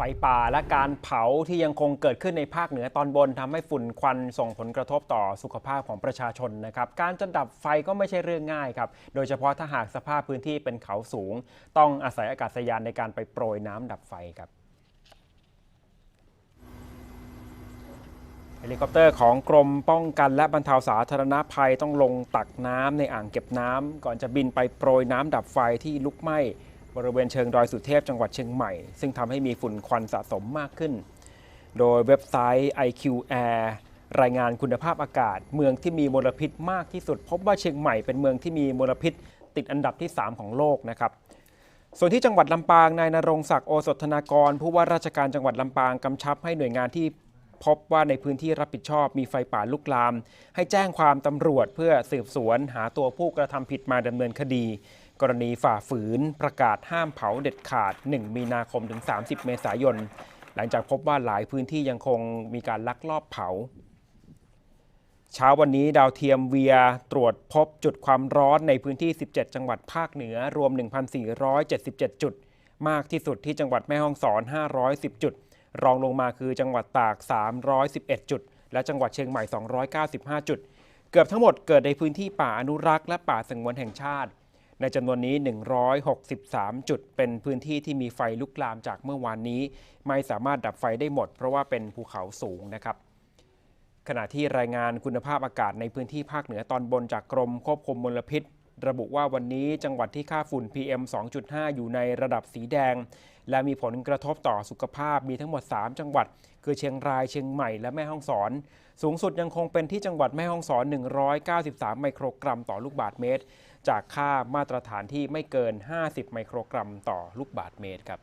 ไฟป่าและการเผาที่ยังคงเกิดขึ้นในภาคเหนือตอนบนทำให้ฝุ่นควันส่งผลกระทบต่อสุขภาพของประชาชนนะครับการจะดับไฟก็ไม่ใช่เรื่องง่ายครับโดยเฉพาะถ้าหากสภาพพื้นที่เป็นเขาสูง ต้องอาศัยอากาศยานในการไปโปรยน้ำดับไฟครับเฮลิคอปเตอร์ของกรมป้องกันและบรรเทาสาธารณภัยต้องลงตักน้ำในอ่างเก็บน้ำก่อนจะบินไปโปรยน้ำดับไฟที่ลุกไหม้ บริเวณเชิงดอยสุเทพจังหวัดเชียงใหม่ ซึ่งทำให้มีฝุ่นควันสะสมมากขึ้น โดยเว็บไซต์ IQ Air รายงานคุณภาพอากาศ เมืองที่มีมลพิษมากที่สุด พบว่าเชียงใหม่เป็นเมืองที่มีมลพิษ ติดอันดับที่ 3 ของโลกนะครับส่วนที่จังหวัดลำปางนายนรงศักดิ์โอสถธนากร ผู้ว่าราชการจังหวัดลำปางกำชับให้หน่วยงานที่พบว่าในพื้นที่รับผิดชอบมีไฟป่าลุกลาม ให้แจ้งความตำรวจเพื่อสืบสวนหาตัวผู้กระทำผิดมาดำเนินคดี กรณีฝ่าฝืนประกาศห้ามเผาเด็ดขาด 1 มีนาคมถึง 30 เมษายน หลังจากพบว่าหลายพื้นที่ยังคงมีการลักลอบเผา เช้าวันนี้ดาวเทียมเวียตรวจพบจุดความร้อนในพื้นที่ 17 จังหวัดภาคเหนือ รวม 1,477 จุด มากที่สุดที่จังหวัดแม่ฮ่องสอน 510 จุด รองลงมาคือจังหวัดตาก 311 จุด และจังหวัดเชียงใหม่ 295 จุด เกือบทั้งหมดเกิดในพื้นที่ป่าอนุรักษ์และป่าสงวนแห่งชาติ ในจำนวนนี้ 163 จุด เป็นพื้นที่ที่มีไฟลุกลามจากเมื่อวานนี้ ไม่สามารถดับไฟได้หมด เพราะว่าเป็นภูเขาสูงนะครับ ขณะที่รายงานคุณภาพอากาศในพื้นที่ภาคเหนือตอนบนจากกรมควบคุมมลพิษ ระบุว่าวันนี้จังหวัดที่ค่าฝุ่น PM 2.5 อยู่ในระดับสีแดง และมีผลกระทบต่อสุขภาพมีทั้งหมด 3 จังหวัด คือเชียงรายเชียงใหม่และแม่ฮ่องสอนสูงสุดยังคงเป็นที่จังหวัดแม่ฮ่องสอน 193 ไมโครกรัมต่อลูกบาศก์เมตร จากค่ามาตรฐานที่ไม่เกิน 50 ไมโครกรัมต่อลูกบาศก์เมตรครับ